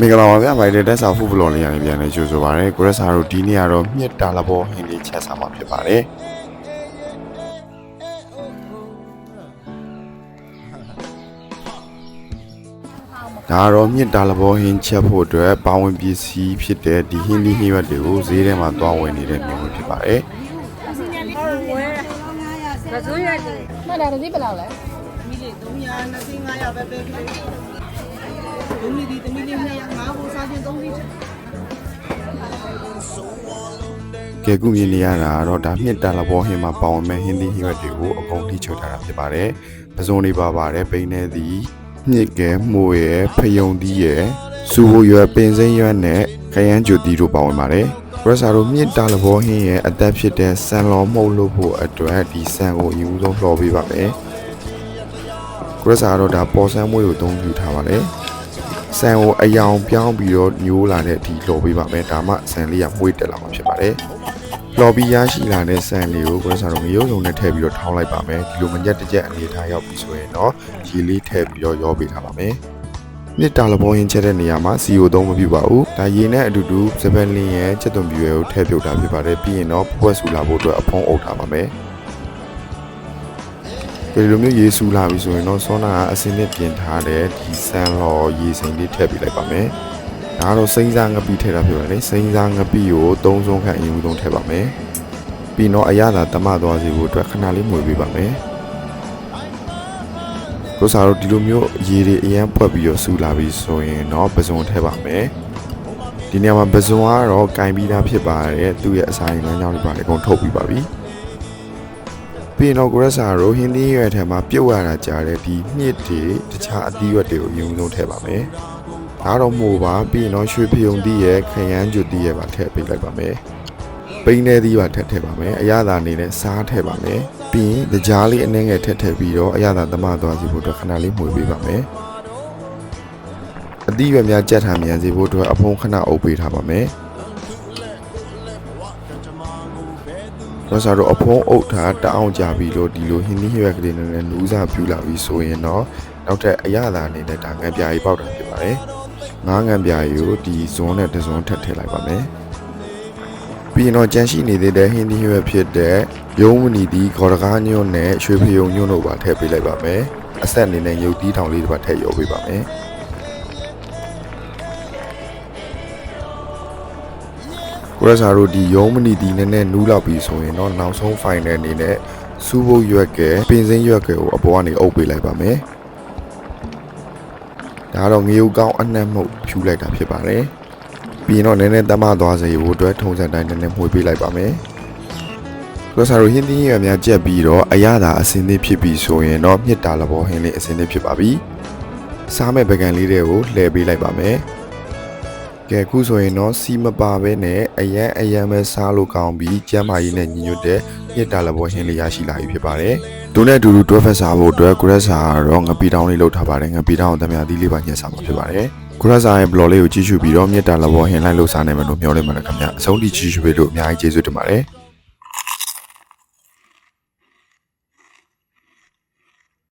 မင်္ဂလာပါဗျာဗိုက်တက်စာဖူဘလော်လေးရနေပြန်နေကြိုဆိုပါရစေကိုရက်စာတို့ဒီနေ့ကတော့မြစ်တာလဘောဟင်းလေးချက်စားမှာဖြစ်ပါတယ်ဒါကတော့မြစ်တာလဘောဟင်းချက်ဖို့အတွက်ပါဝင်ပစ္စည်းဖြစ်တဲ့ဒီဟင်းလေးဟင်းရွက်တွေကိုဈေးထဲမှာတွားဝင်နေတဲ့မျိုးမျိုးဖြစ်ပါတယ်ကစိုးရတယ်မှန်တယ်ဒီဘယ်လောက်လဲမီလီ300 2500ပဲပဲ ကလေးဒုမီဒီတမီလီ200ငါ့ကိုစားခြင်း3စီးချက်ကဲခုမြင်နေရတာကတော့ဒါမြစ်တာလဘောဟင်းမှာပါဝင်မဲ့ဟင်းသီးဟင်းရွက်တွေကိုအကုန်ထိချုပ်ထားတာဖြစ်ပါတယ်ပစုံလေးပါပါတယ်ပိန်းနေသည်မြစ်ကဲမှုရယ်ဖယုံသီးရယ်စူဘိုရွယ်ပင်စိမ်းရွက်နဲ့ခရမ်းကြိုတီတို့ပါဝင်ပါတယ်ရဆာတို့မြစ်တာလဘောဟင်းရဲ့အသက်ဖြစ်တဲ့ဆန်လော်မှုတ်လို့ဖို့အတွက်ဒီဆန်ကိုအရင်ဦးဆုံးလှော်ပေးပါမယ်ရဆာတော့ဒါပေါ်ဆန်းမွေးကိုအသုံးပြုထားပါတယ် ဆန်ကိုအယောင်ပြောင်းပြီးတော့ညိုးလာတဲ့အထိလှော်ပေးပါမယ်ဒါမှဆန်လေးကမွေးတက်လာမှာဖြစ်ပါတယ်လော်ဘီရရှိလာတဲ့ဆန်လေးကိုကိုယ်စားတော့ငရုံစုံနဲ့ထည့်ပြီးတော့ထောင်းလိုက်ပါမယ်ဒီလိုမညက်တစ်ချက်အနေထားရောက်ပြီဆိုရင်တော့ရေလေးထည့်ပြီးတော့ရောပေးထားပါမယ်နှစ်တာလဘောရင်ချက်တဲ့နေရာမှာစီကိုသုံးမပြပါဘူးဒါရေနဲ့အတူတူစပယ်လင်းရဲ့ချက်သွန်ပြွယ်ကိုထည့်ပြုတ်တာဖြစ်ပါတယ်ပြီးရင်တော့ပွက်ဆူလာဖို့အတွက်အဖုံးအုပ်ထားပါမယ် ဒီလိုမျိုးရေဆူလာပြီဆိုရင်တော့ဆောနာကအစင်းနဲ့ပြင်ထားတဲ့ဒီဆန်လော်ရေစိမ်လေးထည့်ပေးလိုက်ပါမယ်ဒါကတော့စိမ့်စားငပိထည့်တာဖြစ်ပါတယ်စိမ့်စားငပိကို၃ဆုံးခန့်အရင်ဦးဆုံးထည့်ပါမယ်ပြီးတော့အရသာတမသွားစီဖို့အတွက်ခဏလေးမှွေပေးပါမယ်ကိုစားတို့ဒီလိုမျိုးရေတွေအရန်ဖွက်ပြီးတော့ဆူလာပြီဆိုရင်တော့ပစုံထည့်ပါမယ်ဒီနေရာမှာပစုံကတော့ကင်ပြီးသားဖြစ်ပါတယ်သူ့ရဲ့အစာရင်လမ်းကြောင်းတွေပါအကုန်ထုတ်ပြီးပါပြီ ပြီးရင်တော့ကိုရက်စာတို့ဟင်းသီးရွက်ထဲမှာပြုတ်ရတာကြားတဲ့ဒီမြစ်တွေတခြားအသီးရွက်တွေကိုအရင်ဆုံးထည့်ပါမယ်ဒါတော့မို့ပါပြီးရင်တော့ရွှေဖယုံသီးရဲ့ခရမ်းကျွတ်သီးရဲ့ပါထည့်ပေးလိုက်ပါမယ်ပိန်းတဲ့သီးပါထည့်ထည့်ပါမယ်အရသာအနေနဲ့စားထည့်ပါမယ်ပြီးရင်ကြားလေးအနှဲငယ်ထည့်ထည့်ပြီးတော့အရသာသမသွားစီဖို့အတွက်ခဏလေးမှွေပေးပါမယ်အသီးရွက်များကြက်ထားမြန်စီဖို့အတွက်အဖုံးခဏအုပ်ပေးထားပါမယ် တော့ဆိုတော့အဖုံးအုပ်ထားတအောင်ကြပြီးလို့ဒီလိုဟင်းသီးရွက်ကလေးနဲ့နူးစာပြူလာပြီးဆိုရင်တော့နောက်ထပ်အရသာအနေနဲ့ဒါငံပြားကြီးပေါက်တာဖြစ်ပါတယ်ငားငံပြားကြီးကိုဒီဇွန်းနဲ့တစ်ဇွန်းထပ်ထည့်လိုက်ပါမယ်ပြီးရင်တော့ကြန့်ရှိနေသေးတဲ့ဟင်းသီးရွက်ဖြစ်တဲ့ရုံးမနီဒီခေါ်တကားညွန့်နဲ့ရွှေဖယုံညွန့်တို့ပါထည့်ပေးလိုက်ပါမယ်အဆက်အနေနဲ့ရုပ်တီးထောင်လေးတွေပါထည့်ရောပေးပါမယ် ကိုရစာတို့ဒီရုံးမနီဒီနည်းနည်းနူးလောက်ပြီးဆိုရင်တော့နောက်ဆုံး final အနေနဲ့စူးဖို့ရွက်ကဲပင်စင်းရွက်ကဲကိုအပေါ်ကနေအုပ်ပေးလိုက်ပါမယ်ဒါကတော့ငရုတ်ကောင်းအနှံ့မှုတ်ဖြူလိုက်တာဖြစ်ပါတယ်ပြီးရင်တော့နည်းနည်းတမသွားစေဖို့အတွက်ထုံးစံတိုင်းနည်းနည်းမှွေပေးလိုက်ပါမယ်။ကိုဆာရိုဟင်းသီးရများကြက်ပြီးတော့အရသာအစင်းသေးဖြစ်ပြီးဆိုရင်တော့မြစ်တာလဘောဟင်းလေးအစင်းသေးဖြစ်ပါပြီ။စားမဲ့ပကံလေးတွေကိုလှည့်ပေးလိုက်ပါမယ်။ ကဲအခုဆိုရင်တော့စီမပါဘဲနဲ့အရန်အရန်ပဲစားလို့ကောင်းပြီးကျမ်းမာရေးနဲ့ညီညွတ်တဲ့မြစ်တာလဘောဟင်းလေးရရှိလာပြီဖြစ်ပါတယ်။ဒုနဲ့အတူတူတွဲဖက်စားဖို့အတွက်ကိုရက်စာကတော့ငပီတောင်းလေးလုပ်ထားပါတယ်။ငပီတောင်းကိုတမယာသီးလေးပါညှက်စားမှာဖြစ်ပါတယ်။ကိုရစာရဲ့ blog လေးကိုကြည့်ရှုပြီးတော့မြေတားလဘောဟင်လိုက်လို့စားနိုင်မယ်လို့မျှော်လင့်ပါတယ်ခင်ဗျအဆုံးထိကြည့်ရှုပေးလို့အများကြီးကျေးဇူးတင်ပါတယ်